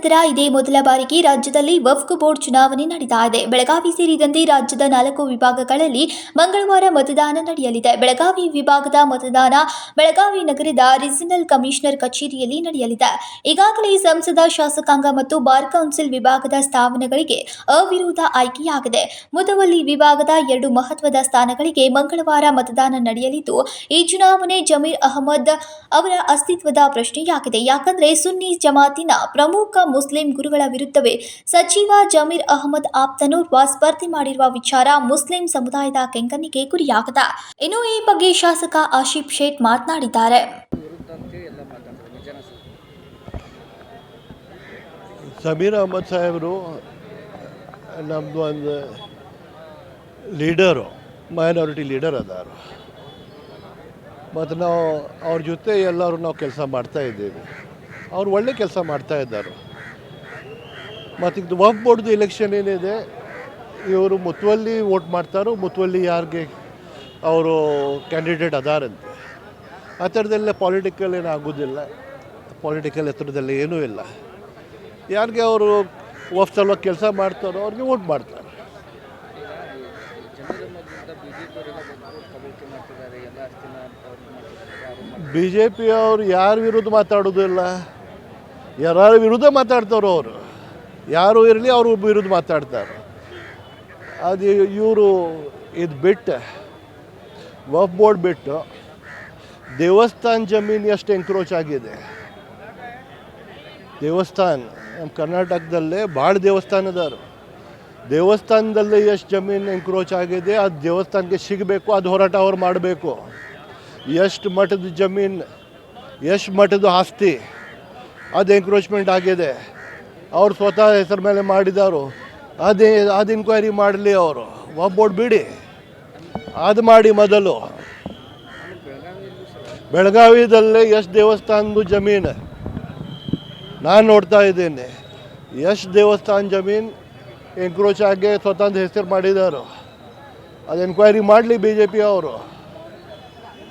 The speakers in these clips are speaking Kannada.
ನಂತರ ಇದೇ ಮೊದಲ ಬಾರಿಗೆ ರಾಜ್ಯದಲ್ಲಿ ವಫ್ಕ್ ಬೋರ್ಡ್ ಚುನಾವಣೆ ನಡೀತಾ ಇದೆ. ಬೆಳಗಾವಿ ಸೇರಿದಂತೆ ರಾಜ್ಯದ ನಾಲ್ಕು ವಿಭಾಗಗಳಲ್ಲಿ ಮಂಗಳವಾರ ಮತದಾನ ನಡೆಯಲಿದೆ. ಬೆಳಗಾವಿ ವಿಭಾಗದ ಮತದಾನ ಬೆಳಗಾವಿ ನಗರದ ರೀಜನಲ್ ಕಮಿಷನರ್ ಕಚೇರಿಯಲ್ಲಿ ನಡೆಯಲಿದೆ. ಈಗಾಗಲೇ ಸಂಸದ, ಶಾಸಕಾಂಗ ಮತ್ತು ಬಾರ್ ಕೌನ್ಸಿಲ್ ವಿಭಾಗದ ಸ್ಥಾನಗಳಿಗೆ ಅವಿರೋಧ ಆಯ್ಕೆಯಾಗಿದೆ. ಮುದವಲ್ಲಿ ವಿಭಾಗದ ಎರಡು ಮಹತ್ವದ ಸ್ಥಾನಗಳಿಗೆ ಮಂಗಳವಾರ ಮತದಾನ ನಡೆಯಲಿದ್ದು, ಈ ಚುನಾವಣೆ ಜಮೀರ್ ಅಹಮದ್ ಅವರ ಅಸ್ತಿತ್ವದ ಪ್ರಶ್ನೆಯಾಗಿದೆ. ಯಾಕಂದ್ರೆ ಸುನ್ನಿ ಜಮಾತಿನ ಪ್ರಮುಖ ಮುಸ್ಲಿಂ ಗುರುಗಳ ವಿರುದ್ಧವೇ. ಸಚಿವ ಜಮೀರ್ ಅಹಮದ್ ಆಪ್ತನೋರ್ವ ಸ್ಪರ್ಧೆ ಮಾಡಿರುವ ವಿಚಾರ ಮುಸ್ಲಿಂ ಸಮುದಾಯದ ಕೆಂಗಣ್ಣಿಗೆ ಗುರಿಯಾಗದ. ಇನ್ನು ಈ ಬಗ್ಗೆ ಶಾಸಕ ಆಶೀಫ್ ಶೇಟ್ ಮಾತನಾಡಿದ್ದಾರೆ. ಸಮೀರ್ ಅಹಮದ್ ಸಾಹೇಬರು ನಮ್ಮದು ಒಂದು ಲೀಡರು ಮೈನಾರಿಟಿ ಲೀಡರ್ ಅದಾರು. ಮತ್ತು ನಾವು ಅವ್ರ ಜೊತೆ ಎಲ್ಲರೂ ನಾವು ಕೆಲಸ ಮಾಡ್ತಾ ಇದ್ದೀವಿ. ಅವ್ರು ಒಳ್ಳೆ ಕೆಲಸ ಮಾಡ್ತಾ ಇದ್ದಾರೆ. ಮತ್ತು ಇದು ವಫ್ ಬೋರ್ಡ್ದು ಎಲೆಕ್ಷನ್ ಏನಿದೆ, ಇವರು ಮುತುವಲ್ಲಿ ವೋಟ್ ಮಾಡ್ತಾರೋ, ಮುತುವಲ್ಲಿ ಯಾರಿಗೆ ಅವರು ಕ್ಯಾಂಡಿಡೇಟ್ ಅದಾರಂತೆ. ಆ ಥರದ್ದೆಲ್ಲ ಪಾಲಿಟಿಕಲ್ ಏನು ಆಗೋದಿಲ್ಲ. ಪಾಲಿಟಿಕಲ್ ಹತ್ರದಲ್ಲಿ ಏನೂ ಇಲ್ಲ. ಯಾರಿಗೆ ಅವರು ವಫ್ ಕೆಲಸ ಮಾಡ್ತಾರೋ, ಅವ್ರಿಗೆ ವೋಟ್ ಮಾಡ್ತಾರೆ. ಬಿ ಜೆ ಪಿಯವರೆಲ್ಲ ಮಾಡ್ತಿದ್ದಾರೆ ಎಲ್ಲ ಆಸ್ತಿನ ಅವ್ರು ಮಾಡ್ತಿದ್ದಾರೆ ಬಿ ಜೆ ಪಿ ಅವರು ಯಾರ ವಿರುದ್ಧ ಮಾತಾಡೋದಿಲ್ಲ? ಯಾರ ವಿರುದ್ಧ ಮಾತಾಡ್ತಾರೋ ಅವರು? ಯಾರು ಇರಲಿ, ಅವರು ವಿರುದ್ಧ ಮಾತಾಡ್ತಾರೆ. ಅದು ಇವರು ಇದು ಬಿಟ್ಟು, ವಫ್ ಬೋರ್ಡ್ ಬಿಟ್ಟು, ದೇವಸ್ಥಾನ ಜಮೀನು ಎಷ್ಟು ಎಂಕ್ರೋಚ್ ಆಗಿದೆ. ದೇವಸ್ಥಾನ ನಮ್ಮ ಕರ್ನಾಟಕದಲ್ಲೇ ಭಾಳ ದೇವಸ್ಥಾನ ಅದಾರು ದೇವಸ್ಥಾನದಲ್ಲಿ ಎಷ್ಟು ಜಮೀನು ಎಂಕ್ರೋಚ್ ಆಗಿದೆ, ಅದು ದೇವಸ್ಥಾನಕ್ಕೆ ಸಿಗಬೇಕು, ಅದು ಹೋರಾಟ ಅವ್ರು ಮಾಡಬೇಕು. ಎಷ್ಟು ಮಠದ ಜಮೀನು, ಎಷ್ಟು ಮಠದ ಆಸ್ತಿ, ಅದು ಎಂಕ್ರೋಚ್ಮೆಂಟ್ ಆಗಿದೆ. ಅವ್ರು ಸ್ವತಃ ಹೆಸರು ಮೇಲೆ ಮಾಡಿದಾರು ಅದೇ, ಅದು ಇನ್ಕ್ವೈರಿ ಮಾಡಲಿ ಅವರು. ಒಬ್ಬೋಡ್ ಬಿಡಿ. ಅದು ಮಾಡಿ ಮೊದಲು. ಬೆಳಗಾವಿದಲ್ಲೇ ಎಷ್ಟು ದೇವಸ್ಥಾನದ ಜಮೀನು. ನಾನು ನೋಡ್ತಾ ಇದ್ದೇನೆ. ಎಷ್ಟು ದೇವಸ್ಥಾನ ಜಮೀನ್ ಎನ್ಕ್ರೋಚ್ ಆಗಿ ಸ್ವತಂತ್ರ ಹೆಸರು ಮಾಡಿದ್ದಾರೆ ಅದು ಎನ್ಕ್ವೈರಿ ಮಾಡಲಿ ಬಿ ಜೆ ಪಿ ಅವರು.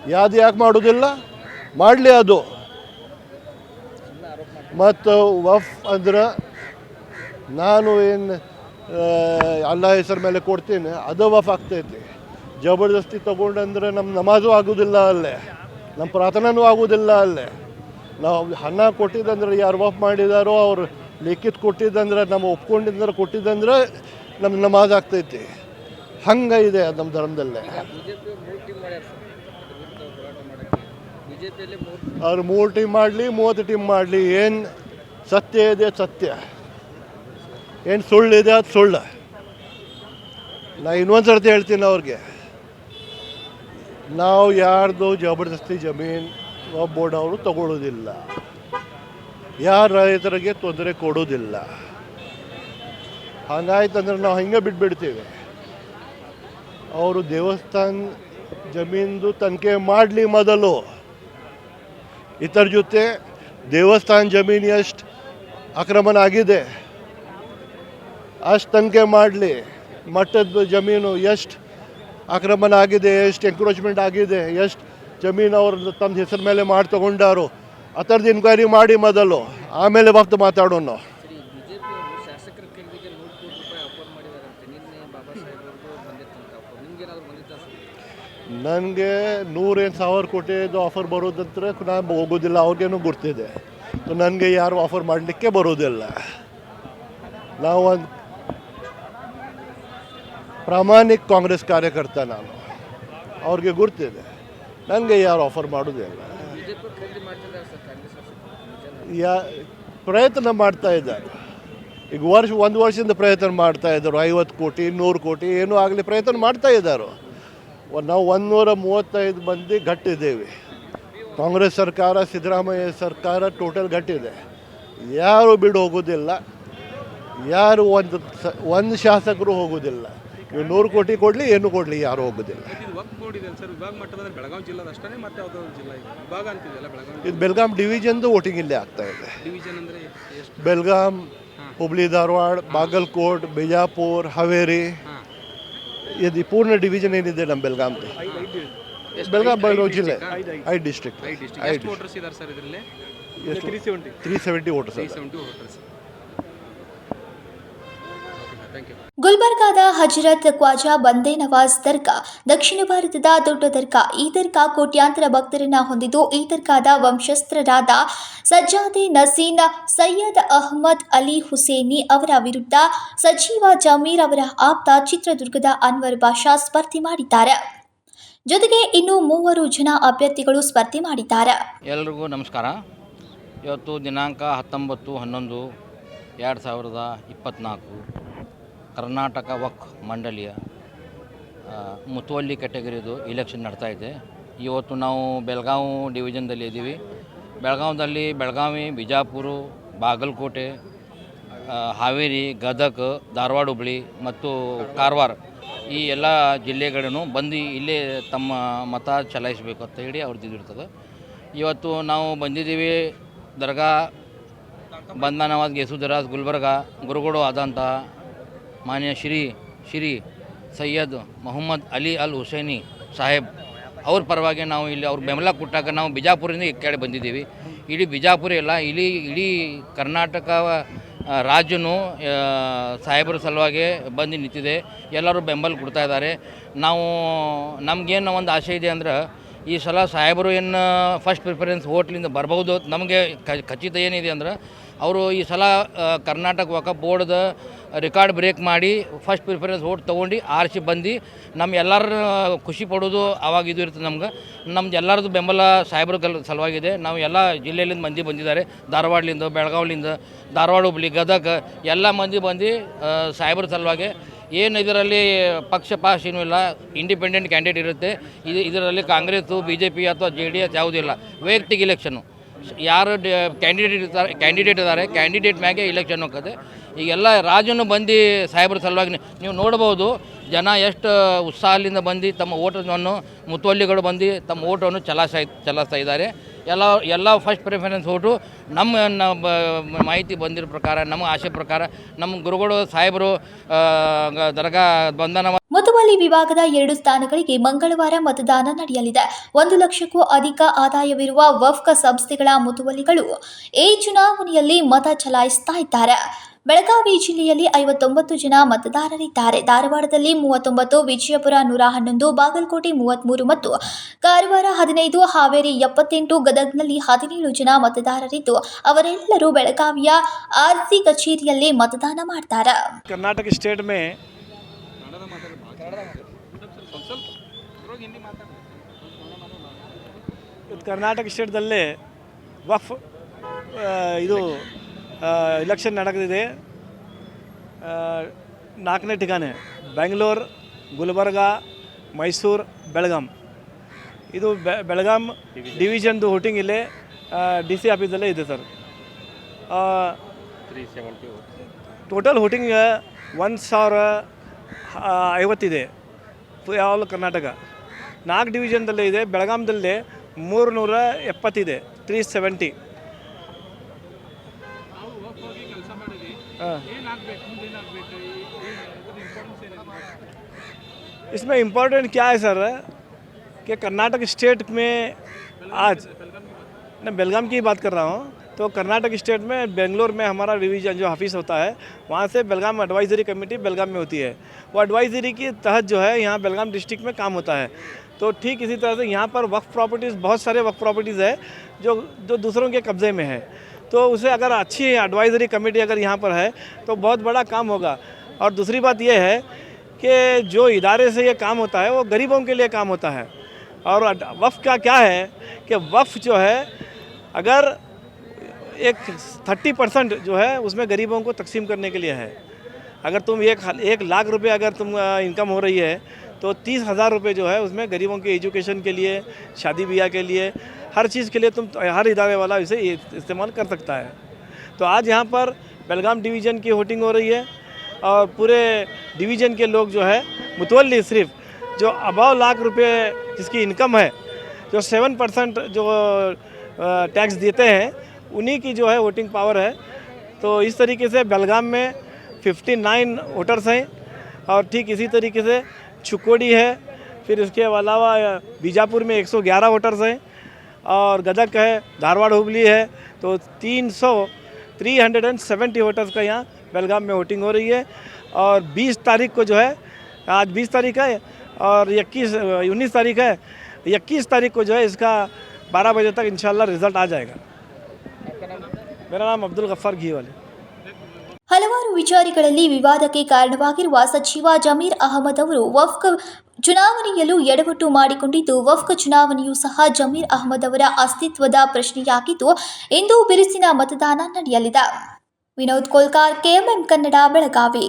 ಯಾವ್ದು ಯಾಕೆ ಮಾಡೋದಿಲ್ಲ? ಮಾಡಲಿ ಅದು. ಮತ್ತು ವಫ್ ಅಂದ್ರೆ ನಾನು ಏನು ಅಲ್ಲ ಹೆಸರು ಮೇಲೆ ಕೊಡ್ತೀನಿ, ಅದು ವಫ್ ಆಗ್ತೈತಿ. ಜಬರ್ದಸ್ತಿ ತೊಗೊಂಡಂದ್ರೆ ನಮ್ಮ ನಮಾಜು ಆಗೋದಿಲ್ಲ ಅಲ್ಲೇ. ನಮ್ಮ ಪ್ರಾರ್ಥನೆನೂ ಆಗೋದಿಲ್ಲ ಅಲ್ಲೇ. ನಾವು ಹಣ ಕೊಟ್ಟಿದ್ದಂದ್ರೆ ಯಾರು ವಫ್ ಮಾಡಿದಾರೋ ಅವ್ರು ಲಿಖಿತ್ ಕೊಟ್ಟಿದ್ದಂದ್ರೆ ನಮ್ಮ ಒಪ್ಕೊಂಡಿದ್ರೆ ಕೊಟ್ಟಿದ್ದಂದ್ರೆ ನಮ್ಮ ನಮಾಜ್ ಆಗ್ತೈತಿ. ಹಂಗೆ ಇದೆ ಅದು ನಮ್ಮ ಧರ್ಮದಲ್ಲೇ. ಅವ್ರು ಮೂರು ಟೀಮ್ ಮಾಡಲಿ, ಮೂವತ್ತು ಟೀಮ್ ಮಾಡಲಿ, ಏನು ಸತ್ಯ ಇದೆ ಸತ್ಯ. ಏನು ಸುಳ್ಳಿದೆ ಅದು ಸುಳ್ಳು. ನಾ ಇನ್ನೊಂದು ಸರ್ತಿ ಹೇಳ್ತೀನಿ ಅವ್ರಿಗೆ. ನಾವು ಯಾರ್ದು ಜಬರ್ದಸ್ತಿ ಜಮೀನು ಒಬ್ಬೋಡವರು ತಗೊಳ್ಳೋದಿಲ್ಲ ಯಾರು ರೈತರಿಗೆ ತೊಂದರೆ ಕೊಡೋದಿಲ್ಲ. ಹಾಗಾಯ್ತಂದ್ರೆ ನಾವು ಹಿಂಗೆ ಬಿಟ್ಬಿಡ್ತೀವಿ. ಅವರು ದೇವಸ್ಥಾನ ಜಮೀನ್ದು ತನಿಖೆ ಮಾಡಲಿ ಮೊದಲು. ಇತರ ಜೊತೆ ದೇವಸ್ಥಾನ ಜಮೀನು ಎಷ್ಟು ಆಕ್ರಮಣ ಆಗಿದೆ ಅಷ್ಟು ತನಿಖೆ ಮಾಡಲಿ. ಮಠದ ಜಮೀನು ಎಷ್ಟು ಆಕ್ರಮಣ ಆಗಿದೆ, ಎಷ್ಟು ಎಂಕ್ರೋಚ್ಮೆಂಟ್ ಆಗಿದೆ, ಎಷ್ಟು ಜಮೀನು ಅವ್ರ ತಮ್ಮ ಹೆಸರು ಮೇಲೆ ಮಾಡಿ ತೊಗೊಂಡಾರು. ಆ ಥರದ್ದು ಇನ್ಕ್ವೈರಿ ಮಾಡಿ ಮೊದಲು. ಆಮೇಲೆ ಬಂತು ಮಾತಾಡೋಣ. ನನಗೆ ನೂರೇನು ಸಾವಿರ ಕೋಟಿದು ಆಫರ್ ಬರೋದಂದ್ರೆ ನಾನು ಹೋಗೋದಿಲ್ಲ, ಅವ್ರಿಗೇನು ಗೊತ್ತಿದೆ ನನಗೆ ಯಾರು ಆಫರ್ ಮಾಡಲಿಕ್ಕೆ ಬರೋದಿಲ್ಲ. ನಾವು ಒಂದು ಪ್ರಾಮಾಣಿಕ ಕಾಂಗ್ರೆಸ್ ಕಾರ್ಯಕರ್ತ ನಾನು ಅವ್ರಿಗೆ ಗುರ್ತಿದೆ. ನನಗೆ ಯಾರು ಆಫರ್ ಮಾಡೋದಿಲ್ಲ? ಯಾ, ಪ್ರಯತ್ನ ಮಾಡ್ತಾ ಇದ್ದಾರೆ. ಈಗ ವರ್ಷ, ಒಂದು ವರ್ಷದಿಂದ ಪ್ರಯತ್ನ ಮಾಡ್ತಾ ಇದ್ದರು. ಐವತ್ತು ಕೋಟಿ ನೂರು ಕೋಟಿ, ಏನೂ ಆಗಲಿ ಪ್ರಯತ್ನ ಮಾಡ್ತಾ ಇದ್ದಾರೆ. ನಾವು ಒಂದುನೂರ ಮೂವತ್ತೈದು ಮಂದಿ ಗಟ್ಟಿದ್ದೇವೆ. ಕಾಂಗ್ರೆಸ್ ಸರ್ಕಾರ, ಸಿದ್ದರಾಮಯ್ಯ ಸರ್ಕಾರ ಟೋಟಲ್ ಗಟ್ಟಿದೆ. ಯಾರು ಬಿಡು ಹೋಗೋದಿಲ್ಲ ಯಾರು ಒಂದು ಸ, ಒಂದು ಶಾಸಕರು ಹೋಗೋದಿಲ್ಲ. ನೀವು ನೂರು ಕೋಟಿ ಕೊಡಲಿ ಏನು ಕೊಡಲಿ ಯಾರು ಹೋಗೋದಿಲ್ಲ. ಇದು ಬೆಳಗಾಂ ಡಿವಿಜನ್ದು ವೋಟಿಂಗ್ ಇಲ್ಲೇ ಆಗ್ತಾ ಇದೆ. ಡಿವಿಷನ್ ಅಂದರೆ ಎಷ್ಟು? ಬೆಲ್ಗಾಂ ಹುಬ್ಳಿ ಧಾರವಾಡ ಬಾಗಲ್ಕೋಟ್ ಬಿಜಾಪುರ್ ಹಾವೇರಿ. ಇದು ಪೂರ್ಣ ಡಿವಿಜನ್ ಏನಿದೆ ನಮ್ಮ ಬೆಲ್ಗಾಮ್ದು ಬೆಳಗಾಂ ಬೆಳಗಾವಿ ಜಿಲ್ಲೆ. ಐ ಡಿಸ್ಟ್ರಿಕ್ಟ್ ಐದು ಡಿಸ್ಟ್ರಿಕ್ಟ್ ತ್ರೀ ಸೆವೆಂಟಿ ವೋಟರ್ಸ್ ಗುಲ್ಬರ್ಗಾದ ಹಜರತ್ ಖ್ವಾಜಾ ಬಂದೇ ನವಾಜ್ ದರ್ಗಾ, ದಕ್ಷಿಣ ಭಾರತದ ದೊಡ್ಡ ದರ್ಗಾ. ಈ ದರ್ಗಾ ಕೋಟ್ಯಾಂತರ ಭಕ್ತರನ್ನ ಹೊಂದಿದ್ದು, ಈ ದರ್ಗಾದ ವಂಶಸ್ಥರಾದ ಸಜ್ಜಾದೆ ನಸೀನ್ ಸೈಯದ್ ಅಹ್ಮದ್ ಅಲಿ ಹುಸೇನಿ ಅವರ ವಿರುದ್ಧ ಸಚಿವ ಜಮೀರ್ ಅವರ ಆಪ್ತ ಚಿತ್ರದುರ್ಗದ ಅನ್ವರ್ ಬಾಷಾ ಸ್ಪರ್ಧೆ ಮಾಡಿದ್ದಾರೆ. ಜೊತೆಗೆ ಇನ್ನು ಮೂವರು ಜನ ಅಭ್ಯರ್ಥಿಗಳು ಸ್ಪರ್ಧೆ ಮಾಡಿದ್ದಾರೆ. ಎಲ್ರಿಗೂ ನಮಸ್ಕಾರ. ಇವತ್ತು ದಿನಾಂಕ ಹತ್ತೊಂಬತ್ತು ಹನ್ನೊಂದು, ಎರಡು ಸಾವಿರದ ಇಪ್ಪತ್ತ್ನಾಲ್ಕು ಕರ್ನಾಟಕ ವಕ್ ಮಂಡಳಿಯ ಮುತುವಲ್ಲಿ ಕೆಟಗರಿದು ಇಲೆಕ್ಷನ್ ಇದೆ ಇವತ್ತು ನಾವು ಬೆಳಗಾವಿ ಡಿವಿಷನ್ದಲ್ಲಿ ಇದ್ದೀವಿ. ಬೆಳಗಾವಿದಲ್ಲಿ ಬೆಳಗಾವಿ, ಬಿಜಾಪುರ, ಬಾಗಲಕೋಟೆ ಹಾವೇರಿ, ಗದಗ, ಧಾರವಾಡ, ಹುಬ್ಳಿ ಮತ್ತು ಕಾರವಾರ ಈ ಎಲ್ಲ ಜಿಲ್ಲೆಗಳನ್ನು ಬಂದು ಇಲ್ಲೇ ತಮ್ಮ ಮತ ಚಲಾಯಿಸಬೇಕು ಅಂತ ಹೇಳಿ ಅವ್ರದ್ದು ಇದಿರ್ತದೆ ಇವತ್ತು ನಾವು ಬಂದಿದ್ದೀವಿ ದರ್ಗಾ, ಬಂಧನವಾದ ಗೇಸುದರಾಜ್ ಗುಲ್ಬರ್ಗ ಗುರುಗಳು ಆದಂಥ ಮಾನ್ಯ ಶ್ರೀ ಶ್ರೀ ಸೈಯದ್ ಮೊಹಮ್ಮದ್ ಅಲಿ ಅಲ್ ಹುಸೇನಿ ಸಾಹೇಬ್. ಅವ್ರ ಪರವಾಗಿ ನಾವು ಇಲ್ಲಿ ಅವ್ರ ಬೆಂಬಲ ಕೊಟ್ಟಾಗ ನಾವು ಬಿಜಾಪುರದಿಂದ ಈ ಬಂದಿದ್ದೀವಿ. ಇಡೀ ಬಿಜಾಪುರ ಎಲ್ಲ ಇಲ್ಲಿ ಇಡೀ ಕರ್ನಾಟಕ ರಾಜ್ಯನೂ ಸಾಹೇಬರ ಸಲುವಾಗಿ ಬಂದು ನಿಂತಿದೆ. ಎಲ್ಲರೂ ಬೆಂಬಲ ಕೊಡ್ತಾ ಇದ್ದಾರೆ. ನಾವು, ನಮಗೇನು ಒಂದು ಆಸೆ ಇದೆ ಅಂದ್ರೆ, ಈ ಸಲ ಸಾಹೇಬರು ಏನು ಫಸ್ಟ್ ಪ್ರಿಫರೆನ್ಸ್ ಹೋಟ್ಲಿಂದ ಬರ್ಬೋದು. ನಮಗೆ ಖಚಿತ ಏನಿದೆ ಅಂದ್ರೆ ಅವರು ಈ ಸಲ ಕರ್ನಾಟಕ ವಕ ಬೋರ್ಡ್ದ ರೆಕಾರ್ಡ್ ಬ್ರೇಕ್ ಮಾಡಿ ಫಸ್ಟ್ ಪ್ರಿಫರೆನ್ಸ್ ಓಟ್ ತೊಗೊಂಡು ಆರಿಸಿ ಬಂದು ನಮ್ಮ ಎಲ್ಲರ ಖುಷಿ ಪಡೋದು ಅವಾಗ ಇದು ಇರ್ತದೆ ನಮ್ಗೆ. ನಮ್ದು ಎಲ್ಲರದ್ದು ಬೆಂಬಲ ಸಾಹೇಬ್ರ ಕಲ್ ಸಲುವಾಗಿದೆ. ನಾವು ಎಲ್ಲ ಜಿಲ್ಲೆಯಿಂದ ಮಂದಿ ಬಂದಿದ್ದಾರೆ. ಧಾರವಾಡಲಿಂದ, ಬೆಳಗಾವಿಲಿಂದ, ಧಾರವಾಡ, ಹುಬ್ಳಿ, ಗದಗ ಎಲ್ಲ ಮಂದಿ ಬಂದು ಸಾಹೇಬ್ರ ಸಲುವಾಗಿ ಏನು ಇದರಲ್ಲಿ ಪಕ್ಷ ಪಾಸ್ ಏನೂ ಇಲ್ಲ. ಇಂಡಿಪೆಂಡೆಂಟ್ ಕ್ಯಾಂಡಿಡೇಟ್ ಇರುತ್ತೆ. ಇದು, ಇದರಲ್ಲಿ ಕಾಂಗ್ರೆಸ್ಸು ಬಿ ಜೆ ಪಿ ಅಥವಾ ಜೆ ಡಿ ಎಸ್ ಯಾವುದೂ ಇಲ್ಲ. ವೈಯಕ್ತಿಕ ಇಲೆಕ್ಷನ್ನು ಯಾರು ಕ್ಯಾಂಡಿಡೇಟ್ ಇರ್ತಾರೆ ಕ್ಯಾಂಡಿಡೇಟ್ ಇದ್ದಾರೆ ಕ್ಯಾಂಡಿಡೇಟ್ ಮ್ಯಾಗೆ ಇಲೆಕ್ಷನ್ ಹೋಗ್ತದೆ. ಈಗೆಲ್ಲ ರಾಜನು ಬಂದು ಸಾಹೇಬ್ರ ಸಲುವಾಗಿ ನೀವು ನೋಡ್ಬೋದು, ಜನ ಎಷ್ಟು ಉತ್ಸಾಹದಿಂದ ಬಂದು ತಮ್ಮ ಓಟನ್ನು ಮುತುವಲ್ಲಿಗಳು ಬಂದು ತಮ್ಮ ಓಟವನ್ನು ಚಲಾಯಿಸ ಚಲಾಯಿಸ್ತಾ ಇದ್ದಾರೆ. ಎಲ್ಲ ಎಲ್ಲ ಫಸ್ಟ್ ಪ್ರಿಫರೆನ್ಸ್ ಓಟು ನಮ್ಮ ಮಾಹಿತಿ ಬಂದಿರೋ ಪ್ರಕಾರ, ನಮ್ಮ ಆಶೆ ಪ್ರಕಾರ, ನಮ್ಮ ಗುರುಗಳು, ಸಾಹೇಬರು ದರ್ಗಾ ಬಂಧನ ಮುತುವಲ್ಲಿ ವಿಭಾಗದ ಎರಡು ಸ್ಥಾನಗಳಿಗೆ ಮಂಗಳವಾರ ಮತದಾನ ನಡೆಯಲಿದೆ. ಒಂದು ಲಕ್ಷಕ್ಕೂ ಅಧಿಕ ಆದಾಯವಿರುವ ವಫ್ಕ ಸಂಸ್ಥೆಗಳ ಮುತುವಲಿಗಳು ಈ ಚುನಾವಣೆಯಲ್ಲಿ ಮತ ಚಲಾಯಿಸ್ತಾ ಇದ್ದಾರೆ. ಬೆಳಗಾವಿ ಜಿಲ್ಲೆಯಲ್ಲಿ ಐವತ್ತೊಂಬತ್ತು ಜನ ಮತದಾರರಿದ್ದಾರೆ. ಧಾರವಾಡದಲ್ಲಿ ಮೂವತ್ತೊಂಬತ್ತು, ವಿಜಯಪುರ ನೂರ ಹನ್ನೊಂದು, ಬಾಗಲಕೋಟೆ ಮೂವತ್ತ್ಮೂರು ಮತ್ತು ಕಾರವಾರ ಹದಿನೈದು, ಹಾವೇರಿ ಎಪ್ಪತ್ತೆಂಟು, ಗದಗ್ನಲ್ಲಿ ಹದಿನೇಳು ಜನ ಮತದಾರರಿದ್ದು, ಅವರೆಲ್ಲರೂ ಬೆಳಗಾವಿಯ ಆರ್ಸಿ ಕಚೇರಿಯಲ್ಲಿ ಮತದಾನ ಮಾಡ್ತಾರೆ. ಕರ್ನಾಟಕ ಸ್ಟೇಟ್ ಮೇ ಕರ್ನಾಟಕ ಸ್ಟೇಟ್ದಲ್ಲಿ ವಫ್ ಇದು ಇಲೆಕ್ಷನ್ ನಡೆದಿದೆ. ನಾಲ್ಕನೇ ಠಿಕಾನೆ ಬೆಂಗಳೂರು, ಗುಲ್ಬರ್ಗ, ಮೈಸೂರು, ಬೆಳಗಾಂ. ಇದು ಬೆ- ಬೆಳಗಾಂ ಡಿವಿಷನ್ದು ವೋಟಿಂಗ್ ಇಲ್ಲೇ ಡಿ ಸಿ ಆಫೀಸಲ್ಲೇ ಇದೆ ಸರ್. ಟೋಟಲ್ ವೋಟಿಂಗ್ ಒಂದು ಸಾವಿರ ಐವತ್ತಿದೆ ಆಲ್ ಕರ್ನಾಟಕ. ನಾಲ್ಕು ಡಿವಿಷನ್ದಲ್ಲೇ ಇದೆ ಬೆಳಗಾಮ್ದಲ್ಲೇ ಮೂರು ನೂರ ಎಪ್ಪತ್ತಿದೆ ತ್ರೀ ಸೆವೆಂಟಿ इसमें इम्पोर्टेंट क्या है सर कि कर्नाटक स्टेट में आज मैं बेलगाम की बात कर रहा हूँ। तो कर्नाटक स्टेट में, बेंगलोर में हमारा डिवीज़न जो ऑफ़िस होता है, वहाँ से बेलगाम एडवाइजरी कमेटी बेलगाम में होती है। वो एडवाइजरी के तहत जो है, यहाँ बेलगाम डिस्ट्रिक्ट में काम होता है। तो ठीक इसी तरह से यहाँ पर वक्फ प्रॉपर्टीज़ बहुत सारे वक्फ प्रॉपर्टीज़ है, जो जो दूसरों के कब्ज़े में है। तो उसे अगर अच्छी एडवाइजरी कमेटी अगर यहाँ पर है तो बहुत बड़ा काम होगा। और दूसरी बात यह है कि जो इदारे से ये काम होता है, वो गरीबों के लिए काम होता है। और वफ़ का क्या है कि वफ़ जो है, अगर एक थर्टी परसेंट जो है, उसमें गरीबों को तकसीम करने के लिए है। अगर तुम एक एक लाख रुपए अगर तुम इनकम हो रही है तो तीस हज़ार रुपये जो है, उसमें गरीबों के एजुकेशन के लिए, शादी ब्याह के लिए हर चीज़ के लिए तुम, हर इदारे वाला इसे इस्तेमाल कर सकता है। तो आज यहाँ पर बेलगाम डिवीज़न की वोटिंग हो रही है और पूरे डिवीज़न के लोग जो है मुतवली सिर्फ़, जो अबाव लाख रुपए जिसकी इनकम है, जो सेवन परसेंट जो टैक्स देते हैं, उन्हीं की जो है वोटिंग पावर है। तो इस तरीके से बेलगाम में 59 वोटर्स हैं और ठीक इसी तरीके से छुकोडी है, फिर इसके अलावा बीजापुर में 111 वोटर्स हैं। और गदक है, धारवाड़ हुबली है तो 300 370 वोटर्स का यहाँ बेलगाम में वोटिंग हो रही है। और 20 तारीख को जो है, आज 20 तारीख है और 21 उन्नीस तारीख है 21 तारीख को जो है इसका 12 बजे तक इंशाल्लाह रिज़ल्ट आ जाएगा। मेरा नाम अब्दुल गफ्फार घी वाले ಹಲವಾರು ವಿಚಾರಗಳಲ್ಲಿ ವಿವಾದಕ್ಕೆ ಕಾರಣವಾಗಿರುವ ಸಚಿವ ಜಮೀರ್ ಅಹಮದ್ ಅವರು ವಫ್ಕ್ ಚುನಾವಣೆಯಲ್ಲೂ ಎಡವಟ್ಟು ಮಾಡಿಕೊಂಡಿದ್ದು, ವಫ್ಕ್ ಚುನಾವಣೆಯೂ ಸಹ ಜಮೀರ್ ಅಹಮದ್ ಅವರ ಅಸ್ತಿತ್ವದ ಪ್ರಶ್ನೆಯಾಗಿದ್ದು, ಇಂದು ಬಿರುಸಿನ ಮತದಾನ ನಡೆಯಲಿದೆ. ವಿನೋದ್ ಕೋಲ್ಕಾರ್, ಕೆಎಂಎಂ ಕನ್ನಡ, ಬೆಳಗಾವಿ.